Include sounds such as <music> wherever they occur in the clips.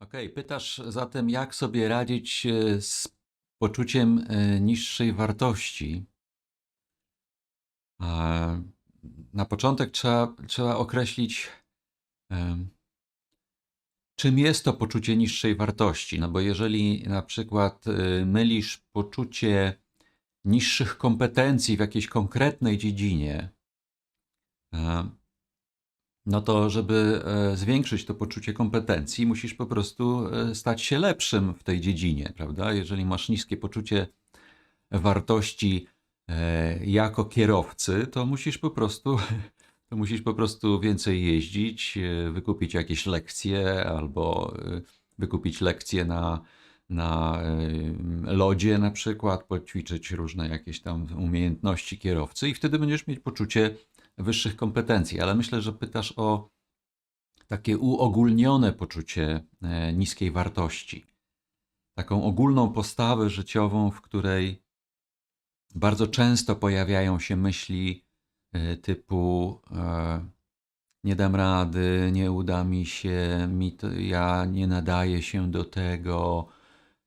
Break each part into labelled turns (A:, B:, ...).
A: Okej, pytasz zatem, jak sobie radzić e, z poczuciem e, niższej wartości? A, Na początek trzeba, trzeba określić, czym jest to poczucie niższej wartości. No bo jeżeli na przykład e, mylisz poczucie niższych kompetencji w jakiejś konkretnej dziedzinie, e, no to żeby e, zwiększyć to poczucie kompetencji, musisz po prostu e, stać się lepszym w tej dziedzinie, prawda? Jeżeli masz niskie poczucie wartości e, jako kierowcy, to musisz po prostu, <laughs> to musisz po prostu więcej jeździć, wykupić jakieś lekcje albo wykupić lekcje na, na lodzie na przykład, poćwiczyć różne jakieś tam umiejętności kierowcy i wtedy będziesz mieć poczucie wyższych kompetencji, ale myślę, że pytasz o takie uogólnione poczucie e, niskiej wartości. Taką ogólną postawę życiową, w której bardzo często pojawiają się myśli e, typu e, nie dam rady, nie uda mi się, mi to, ja nie nadaję się do tego,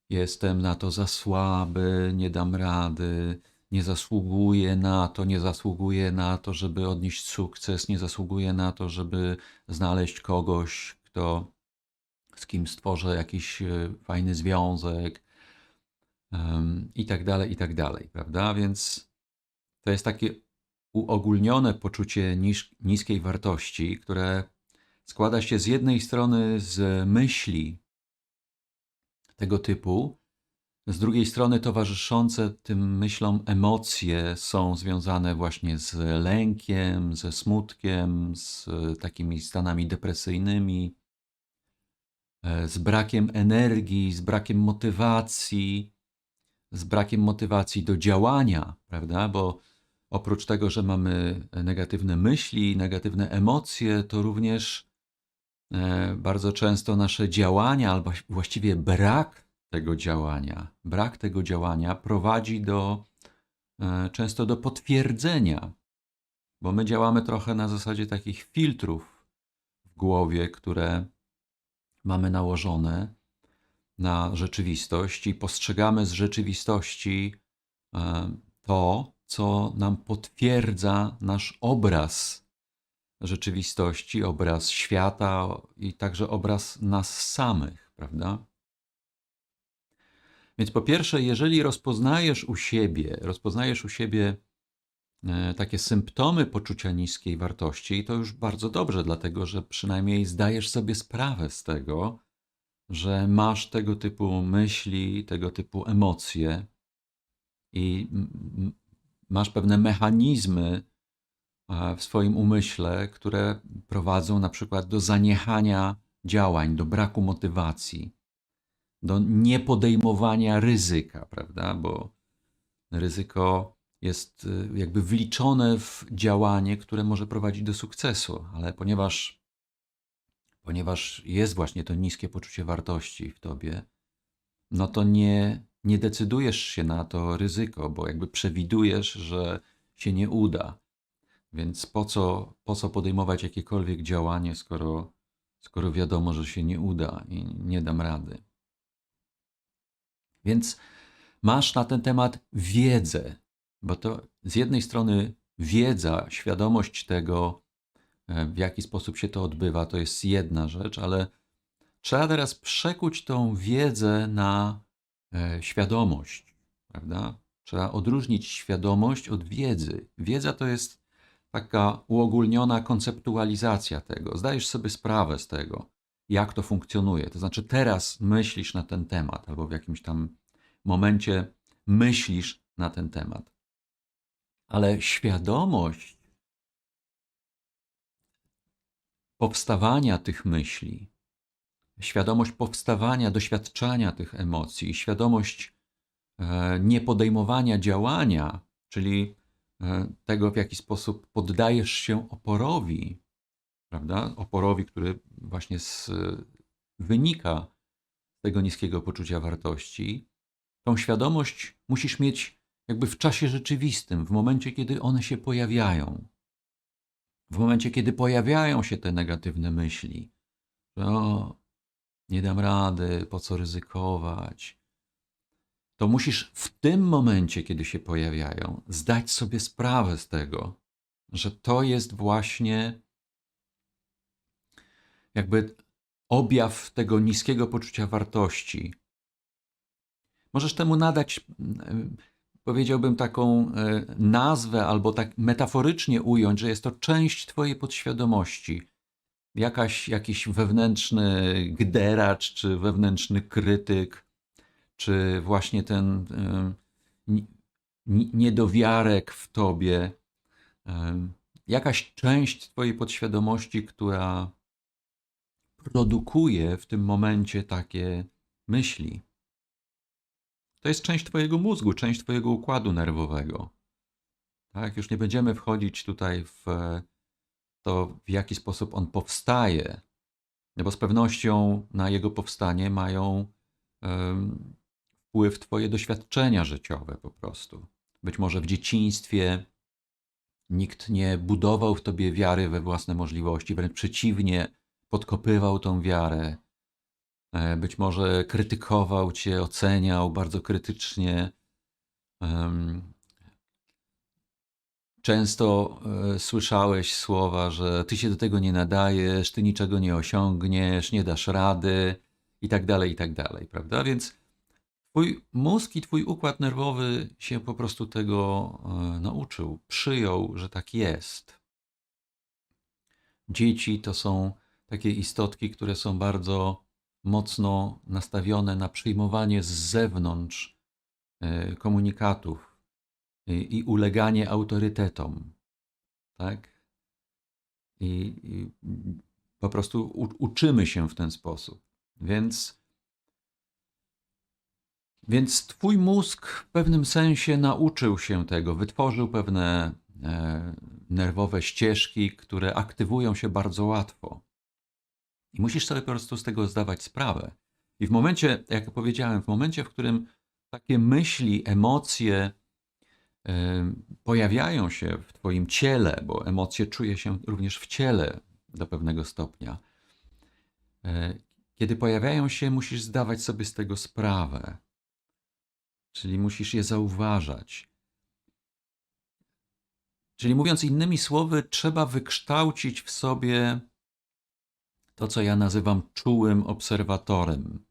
A: jestem na to za słaby, nie dam rady, nie zasługuję na to, nie zasługuję na to, żeby odnieść sukces, nie zasługuję na to, żeby znaleźć kogoś, kto z kim stworzę jakiś e, fajny związek em, i tak dalej, i tak dalej, prawda? Więc to jest takie uogólnione poczucie niskiej wartości, które składa się z jednej strony z myśli tego typu, z drugiej strony towarzyszące tym myślom emocje są związane właśnie z lękiem, ze smutkiem, z takimi stanami depresyjnymi, e, z brakiem energii, z brakiem motywacji, z brakiem motywacji do działania, prawda? Bo oprócz tego, że mamy negatywne myśli, negatywne emocje, to również e, bardzo często nasze działania, albo właściwie brak tego działania, brak tego działania prowadzi do e, często do potwierdzenia, bo my działamy trochę na zasadzie takich filtrów w głowie, które mamy nałożone na rzeczywistość i postrzegamy z rzeczywistości e, to, co nam potwierdza nasz obraz rzeczywistości, obraz świata i także obraz nas samych, prawda? Więc po pierwsze, jeżeli rozpoznajesz u siebie, rozpoznajesz u siebie e, takie symptomy poczucia niskiej wartości, to już bardzo dobrze, dlatego że przynajmniej zdajesz sobie sprawę z tego, że masz tego typu myśli, tego typu emocje i masz pewne mechanizmy e, w swoim umyśle, które prowadzą na przykład do zaniechania działań, do braku motywacji, do niepodejmowania ryzyka, prawda? Bo ryzyko jest y, jakby wliczone w działanie, które może prowadzić do sukcesu, ale ponieważ, ponieważ jest właśnie to niskie poczucie wartości w tobie, no to nie, nie decydujesz się na to ryzyko, bo jakby przewidujesz, że się nie uda. Więc po co, po co podejmować jakiekolwiek działanie, skoro, skoro wiadomo, że się nie uda i nie dam rady. Więc masz na ten temat wiedzę, bo to z jednej strony wiedza, świadomość tego, e, w jaki sposób się to odbywa, to jest jedna rzecz, ale trzeba teraz przekuć tą wiedzę na e, świadomość, prawda? Trzeba odróżnić świadomość od wiedzy. Wiedza to jest taka uogólniona konceptualizacja tego. Zdajesz sobie sprawę z tego, jak to funkcjonuje. To znaczy, teraz myślisz na ten temat, albo w jakimś tam momencie myślisz na ten temat. Ale świadomość powstawania tych myśli, świadomość powstawania, doświadczania tych emocji, świadomość e, niepodejmowania działania, czyli e, tego, w jaki sposób poddajesz się oporowi, prawda? Oporowi, który właśnie z, wynika z tego niskiego poczucia wartości. Tą świadomość musisz mieć jakby w czasie rzeczywistym, w momencie, kiedy one się pojawiają. W momencie, kiedy pojawiają się te negatywne myśli, że o, nie dam rady, po co ryzykować, to musisz w tym momencie, kiedy się pojawiają, zdać sobie sprawę z tego, że to jest właśnie jakby objaw tego niskiego poczucia wartości. Możesz temu nadać, mm, powiedziałbym, taką e, nazwę, albo tak metaforycznie ująć, że jest to część Twojej podświadomości. Jakaś, jakiś wewnętrzny gderacz, czy wewnętrzny krytyk, czy właśnie ten ni- ni- niedowiarek w Tobie, jakaś część Twojej podświadomości, która produkuje w tym momencie takie myśli. To jest część Twojego mózgu, część Twojego układu nerwowego. Tak, już nie będziemy wchodzić tutaj w to, w jaki sposób on powstaje, bo z pewnością na jego powstanie mają em, wpływ Twoje doświadczenia życiowe po prostu. Być może w dzieciństwie nikt nie budował w Tobie wiary we własne możliwości, wręcz przeciwnie, podkopywał tą wiarę. E, Być może krytykował Cię, oceniał bardzo krytycznie. Często e, słyszałeś słowa, że ty się do tego nie nadajesz, ty niczego nie osiągniesz, nie dasz rady i tak dalej, i tak dalej, prawda? Więc twój mózg i twój układ nerwowy się po prostu tego e, nauczył, przyjął, że tak jest. Dzieci to są takie istotki, które są bardzo mocno nastawione na przyjmowanie z zewnątrz e, komunikatów i, i uleganie autorytetom. Tak? I, i po prostu u, uczymy się w ten sposób. Więc, więc twój mózg w pewnym sensie nauczył się tego, wytworzył pewne e, nerwowe ścieżki, które aktywują się bardzo łatwo. I musisz sobie po prostu z tego zdawać sprawę. I w momencie, jak powiedziałem, w momencie, w którym takie myśli, emocje pojawiają się w Twoim ciele, bo emocje czuje się również w ciele do pewnego stopnia. y, Kiedy pojawiają się, musisz zdawać sobie z tego sprawę. Czyli musisz je zauważać. Czyli mówiąc innymi słowy, trzeba wykształcić w sobie to, co ja nazywam czułym obserwatorem.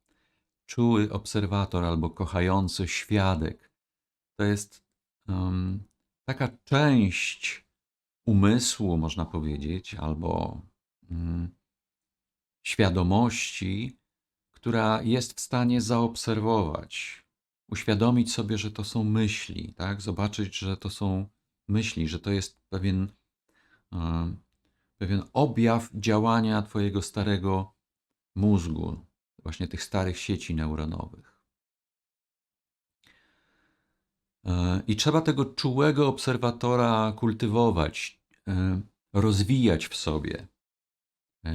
A: Czuły obserwator albo kochający świadek. To jest um, taka część umysłu, można powiedzieć, albo um, świadomości, która jest w stanie zaobserwować, uświadomić sobie, że to są myśli, tak? zobaczyć, że to są myśli, że to jest pewien. Um, pewien objaw działania Twojego starego mózgu, właśnie tych starych sieci neuronowych. E, I trzeba tego czułego obserwatora kultywować, e, rozwijać w sobie. E,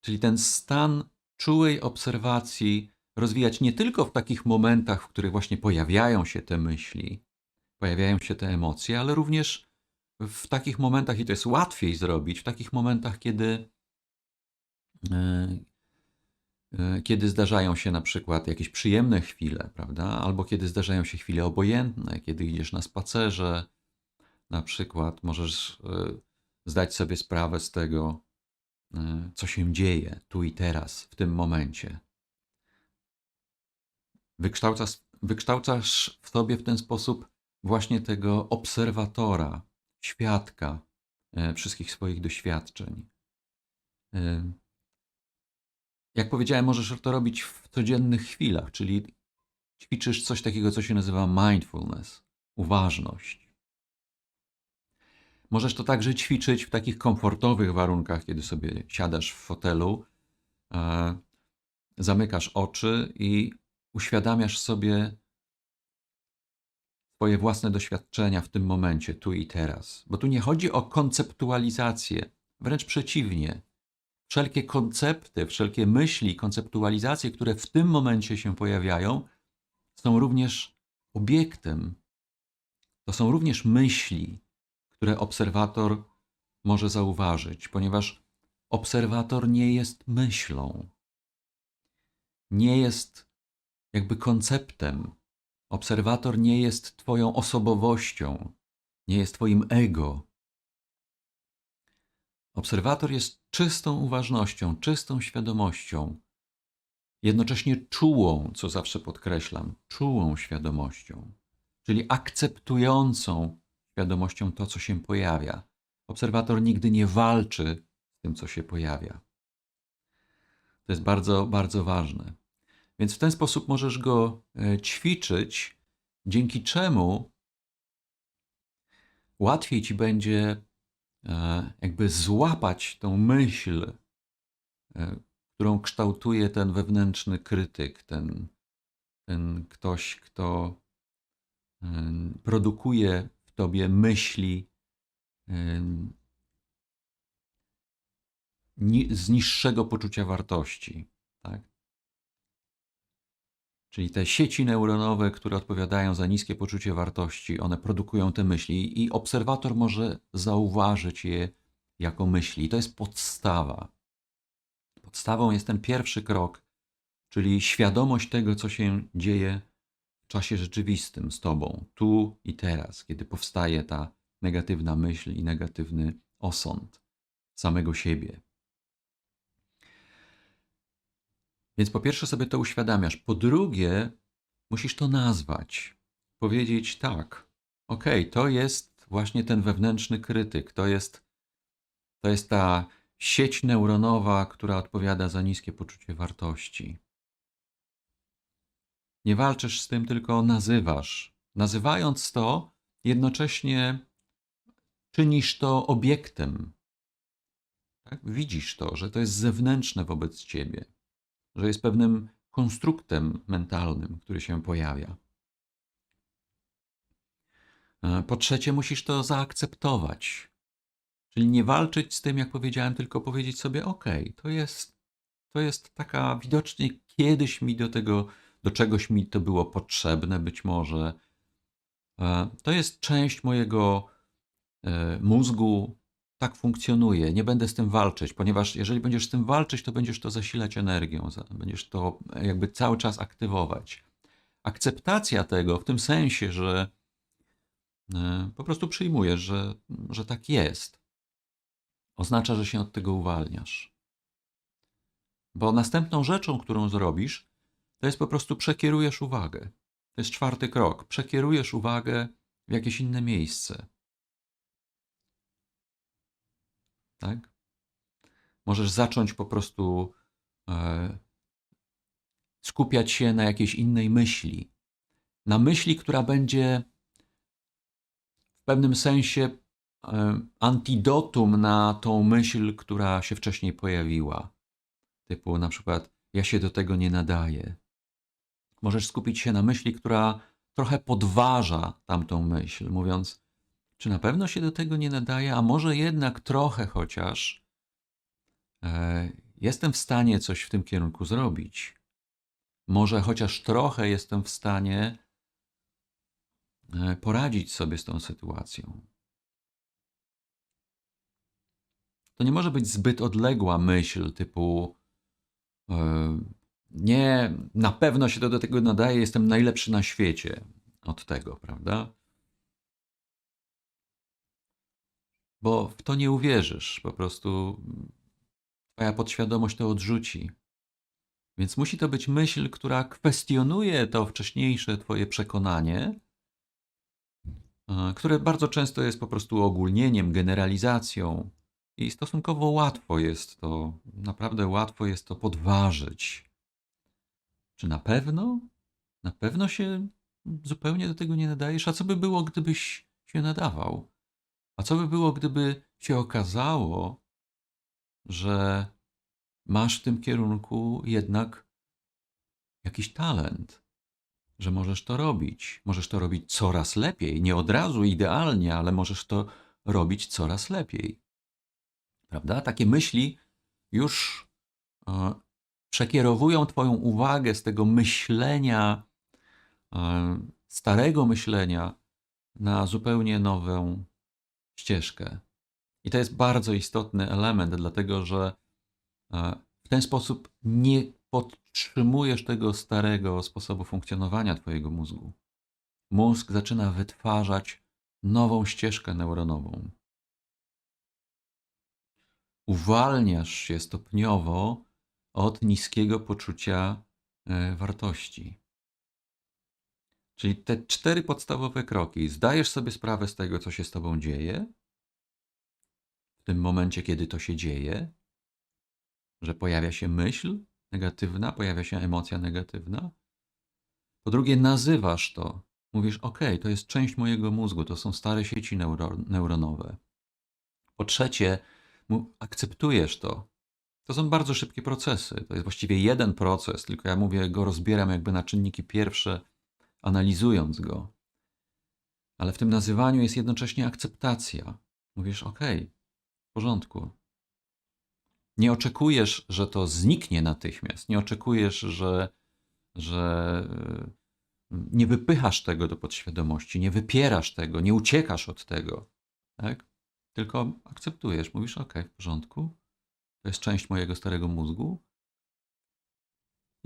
A: Czyli ten stan czułej obserwacji rozwijać nie tylko w takich momentach, w których właśnie pojawiają się te myśli, pojawiają się te emocje, ale również w takich momentach, i to jest łatwiej zrobić, w takich momentach, kiedy, e, e, kiedy zdarzają się na przykład jakieś przyjemne chwile, prawda? Albo kiedy zdarzają się chwile obojętne, kiedy idziesz na spacerze, na przykład, możesz e, zdać sobie sprawę z tego, co się dzieje tu i teraz, w tym momencie. Wykształcasz, wykształcasz w sobie w ten sposób właśnie tego obserwatora, świadka e, wszystkich swoich doświadczeń. E, Jak powiedziałem, możesz to robić w codziennych chwilach, czyli ćwiczysz coś takiego, co się nazywa mindfulness, uważność. Możesz to także ćwiczyć w takich komfortowych warunkach, kiedy sobie siadasz w fotelu, e, zamykasz oczy i uświadamiasz sobie Twoje własne doświadczenia w tym momencie, tu i teraz. Bo tu nie chodzi o konceptualizację, wręcz przeciwnie. Wszelkie koncepty, wszelkie myśli, konceptualizacje, które w tym momencie się pojawiają, są również obiektem. To są również myśli, które obserwator może zauważyć, ponieważ obserwator nie jest myślą, nie jest jakby konceptem. Obserwator nie jest Twoją osobowością, nie jest Twoim ego. Obserwator jest czystą uważnością, czystą świadomością, jednocześnie czułą, co zawsze podkreślam, czułą świadomością, czyli akceptującą świadomością to, co się pojawia. Obserwator nigdy nie walczy z tym, co się pojawia. To jest bardzo, bardzo ważne. Więc w ten sposób możesz go e, ćwiczyć, dzięki czemu łatwiej ci będzie e, jakby złapać tą myśl, e, którą kształtuje ten wewnętrzny krytyk, ten, ten ktoś, kto produkuje w tobie myśli z niższego poczucia wartości. Tak? Czyli te sieci neuronowe, które odpowiadają za niskie poczucie wartości, one produkują te myśli i obserwator może zauważyć je jako myśli. To jest podstawa. Podstawą jest ten pierwszy krok, czyli świadomość tego, co się dzieje w czasie rzeczywistym z tobą, tu i teraz, kiedy powstaje ta negatywna myśl i negatywny osąd samego siebie. Więc po pierwsze sobie to uświadamiasz. Po drugie, musisz to nazwać. Powiedzieć tak, okej, okay, to jest właśnie ten wewnętrzny krytyk, to jest, to jest ta sieć neuronowa, która odpowiada za niskie poczucie wartości. Nie walczysz z tym, tylko nazywasz. Nazywając to, jednocześnie czynisz to obiektem. Tak? Widzisz to, że to jest zewnętrzne wobec ciebie że jest pewnym konstruktem mentalnym, który się pojawia. E, po trzecie, musisz to zaakceptować. Czyli nie walczyć z tym, jak powiedziałem, tylko powiedzieć sobie: OK, to jest, to jest taka widocznie kiedyś mi do tego, do czegoś mi to było potrzebne, być może. E, to jest część mojego e, mózgu, tak funkcjonuje. Nie będę z tym walczyć, ponieważ jeżeli będziesz z tym walczyć, to będziesz to zasilać energią, będziesz to jakby cały czas aktywować. Akceptacja tego w tym sensie, że e, po prostu przyjmujesz, że, że tak jest, oznacza, że się od tego uwalniasz. Bo następną rzeczą, którą zrobisz, to jest po prostu przekierujesz uwagę. To jest czwarty krok. Przekierujesz uwagę w jakieś inne miejsce. Tak? Możesz zacząć po prostu e, skupiać się na jakiejś innej myśli. Na myśli, która będzie w pewnym sensie e, antidotum na tą myśl, która się wcześniej pojawiła. Typu na przykład, ja się do tego nie nadaję. Możesz skupić się na myśli, która trochę podważa tamtą myśl, mówiąc, czy na pewno się do tego nie nadaje, a może jednak trochę chociaż e, jestem w stanie coś w tym kierunku zrobić? Może chociaż trochę jestem w stanie e, poradzić sobie z tą sytuacją. To nie może być zbyt odległa myśl typu e, nie, na pewno się to do tego nadaje, jestem najlepszy na świecie od tego, prawda? Bo w to nie uwierzysz. Po prostu twoja podświadomość to odrzuci. Więc musi to być myśl, która kwestionuje to wcześniejsze twoje przekonanie, które bardzo często jest po prostu ogólnieniem, generalizacją i stosunkowo łatwo jest to, naprawdę łatwo jest to podważyć. Czy na pewno? Na pewno się zupełnie do tego nie nadajesz? A co by było, gdybyś się nadawał? A co by było, gdyby się okazało, że masz w tym kierunku jednak jakiś talent, że możesz to robić. Możesz to robić coraz lepiej, nie od razu idealnie, ale możesz to robić coraz lepiej. Prawda? Takie myśli już e, przekierowują Twoją uwagę z tego myślenia, e, starego myślenia, na zupełnie nową ścieżkę. I to jest bardzo istotny element, dlatego że e, w ten sposób nie podtrzymujesz tego starego sposobu funkcjonowania Twojego mózgu. Mózg zaczyna wytwarzać nową ścieżkę neuronową. Uwalniasz się stopniowo od niskiego poczucia e, wartości. Czyli te cztery podstawowe kroki. Zdajesz sobie sprawę z tego, co się z tobą dzieje, w tym momencie, kiedy to się dzieje, że pojawia się myśl negatywna, pojawia się emocja negatywna. Po drugie, nazywasz to. Mówisz, OK, to jest część mojego mózgu, to są stare sieci neuro neuronowe. Po trzecie, akceptujesz to. To są bardzo szybkie procesy. To jest właściwie jeden proces, tylko ja mówię, go rozbieram jakby na czynniki pierwsze, analizując go. Ale w tym nazywaniu jest jednocześnie akceptacja. Mówisz, OK, w porządku. Nie oczekujesz, że to zniknie natychmiast. Nie oczekujesz, że, że nie wypychasz tego do podświadomości, nie wypierasz tego, nie uciekasz od tego. Tak? Tylko akceptujesz, mówisz, OK, w porządku, to jest część mojego starego mózgu.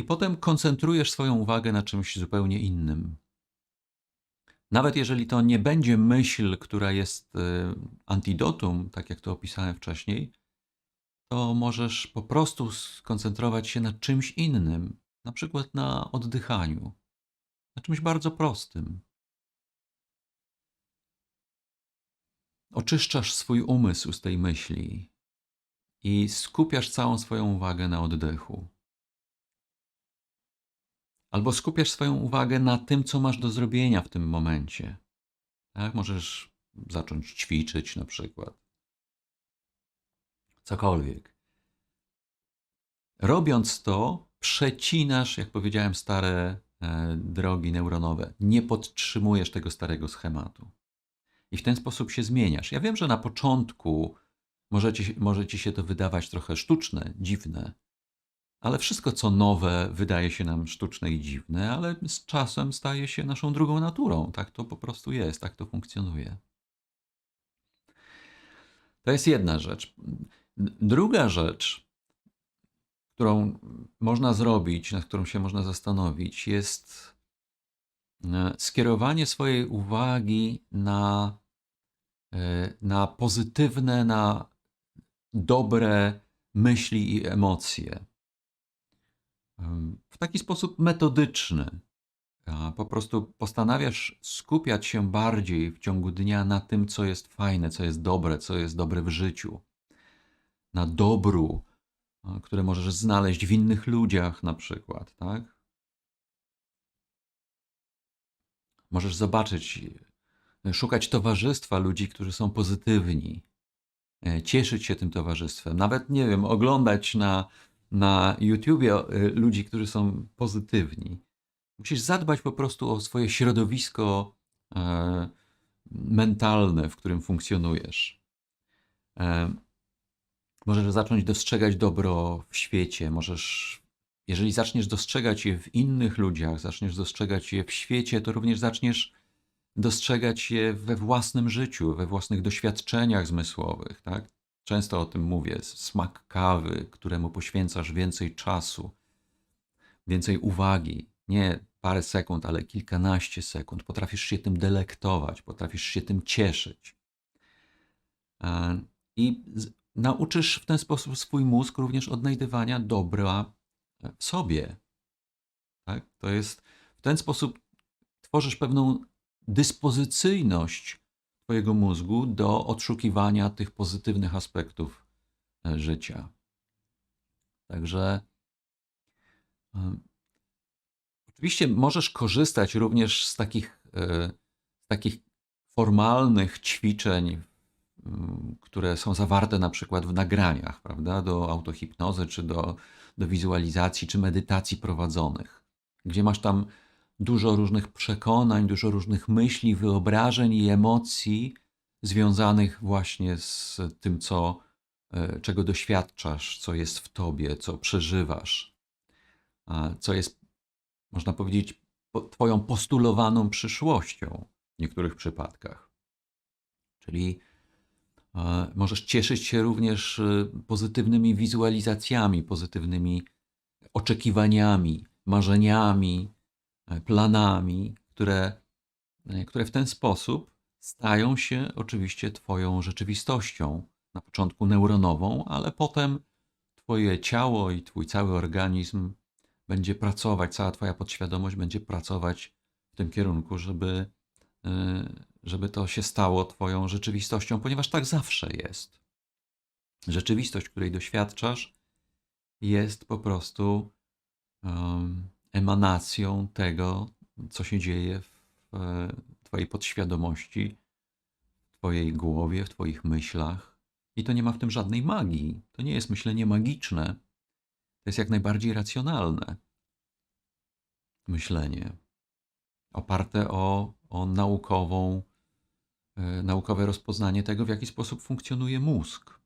A: I potem koncentrujesz swoją uwagę na czymś zupełnie innym. Nawet jeżeli to nie będzie myśl, która jest y, antidotum, tak jak to opisałem wcześniej, to możesz po prostu skoncentrować się na czymś innym, na przykład na oddychaniu, na czymś bardzo prostym. Oczyszczasz swój umysł z tej myśli i skupiasz całą swoją uwagę na oddechu. Albo skupiasz swoją uwagę na tym, co masz do zrobienia w tym momencie. Tak? Możesz zacząć ćwiczyć na przykład. Cokolwiek. Robiąc to, przecinasz, jak powiedziałem, stare e, drogi neuronowe. Nie podtrzymujesz tego starego schematu i w ten sposób się zmieniasz. Ja wiem, że na początku może ci, może ci się to wydawać trochę sztuczne, dziwne, ale wszystko, co nowe, wydaje się nam sztuczne i dziwne, ale z czasem staje się naszą drugą naturą. Tak to po prostu jest, tak to funkcjonuje. To jest jedna rzecz. Druga rzecz, którą można zrobić, nad którą się można zastanowić, jest e, skierowanie swojej uwagi na E, na pozytywne, na dobre myśli i emocje. W taki sposób metodyczny. Po prostu postanawiasz skupiać się bardziej w ciągu dnia na tym, co jest fajne, co jest dobre, co jest dobre w życiu. Na dobru, które możesz znaleźć w innych ludziach, na przykład, tak? Możesz zobaczyć szukać towarzystwa ludzi, którzy są pozytywni, e, cieszyć się tym towarzystwem, nawet, nie wiem, oglądać na, na YouTubie e, ludzi, którzy są pozytywni. Musisz zadbać po prostu o swoje środowisko e, mentalne, w którym funkcjonujesz. Możesz zacząć dostrzegać dobro w świecie, możesz jeżeli zaczniesz dostrzegać je w innych ludziach, zaczniesz dostrzegać je w świecie, to również zaczniesz dostrzegać je we własnym życiu, we własnych doświadczeniach zmysłowych. Tak? Często o tym mówię. Smak kawy, któremu poświęcasz więcej czasu, więcej uwagi. Nie parę sekund, ale kilkanaście sekund. Potrafisz się tym delektować, potrafisz się tym cieszyć. I nauczysz w ten sposób swój mózg również odnajdywania dobra w sobie. Tak? To jest w ten sposób tworzysz pewną dyspozycyjność Twojego mózgu do odszukiwania tych pozytywnych aspektów e, życia. Także e, oczywiście możesz korzystać również z takich, e, z takich formalnych ćwiczeń, które są zawarte na przykład w nagraniach, prawda, do autohipnozy, czy do, do wizualizacji, czy medytacji prowadzonych, gdzie masz tam dużo różnych przekonań, dużo różnych myśli, wyobrażeń i emocji związanych właśnie z tym, co, e, czego doświadczasz, co jest w tobie, co przeżywasz, co jest, można powiedzieć, Twoją postulowaną przyszłością w niektórych przypadkach. Czyli E, Możesz cieszyć się również e, pozytywnymi wizualizacjami, pozytywnymi oczekiwaniami, marzeniami, planami, które, e, które w ten sposób stają się oczywiście Twoją rzeczywistością. Na początku neuronową, ale potem Twoje ciało i Twój cały organizm będzie pracować, cała Twoja podświadomość będzie pracować w tym kierunku, żeby, y, żeby to się stało Twoją rzeczywistością, ponieważ tak zawsze jest. Rzeczywistość, której doświadczasz, jest po prostu um, emanacją tego, co się dzieje w e, Twojej podświadomości, w Twojej głowie, w Twoich myślach. I to nie ma w tym żadnej magii. To nie jest myślenie magiczne. To jest jak najbardziej racjonalne myślenie, oparte o, o naukową, e, naukowe rozpoznanie tego, w jaki sposób funkcjonuje mózg.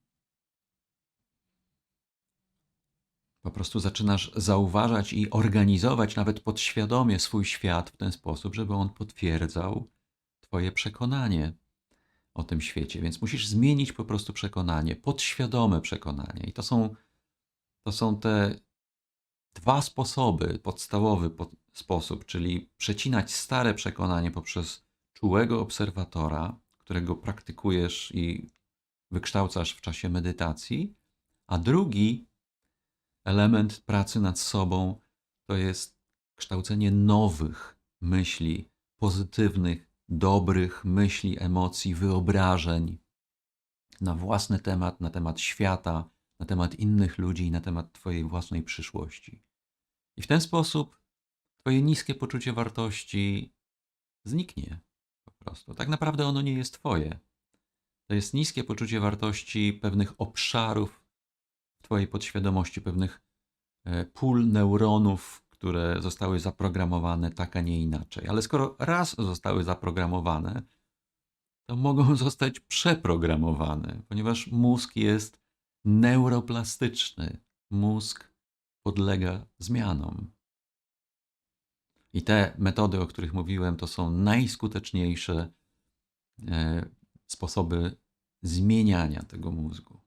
A: Po prostu zaczynasz zauważać i organizować nawet podświadomie swój świat w ten sposób, żeby on potwierdzał Twoje przekonanie o tym świecie. Więc musisz zmienić po prostu przekonanie, podświadome przekonanie. I to są, to są te dwa sposoby, podstawowy po- sposób, czyli przecinać stare przekonanie poprzez czułego obserwatora, którego praktykujesz i wykształcasz w czasie medytacji, a drugi element pracy nad sobą to jest kształcenie nowych myśli, pozytywnych, dobrych myśli, emocji, wyobrażeń na własny temat, na temat świata, na temat innych ludzi i na temat Twojej własnej przyszłości. I w ten sposób Twoje niskie poczucie wartości zniknie po prostu. Tak naprawdę ono nie jest Twoje. To jest niskie poczucie wartości pewnych obszarów Twojej podświadomości, pewnych e, pól neuronów, które zostały zaprogramowane tak, a nie inaczej. Ale skoro raz zostały zaprogramowane, to mogą <laughs> zostać przeprogramowane, ponieważ mózg jest neuroplastyczny. Mózg podlega zmianom. I te metody, o których mówiłem, to są najskuteczniejsze e, sposoby zmieniania tego mózgu.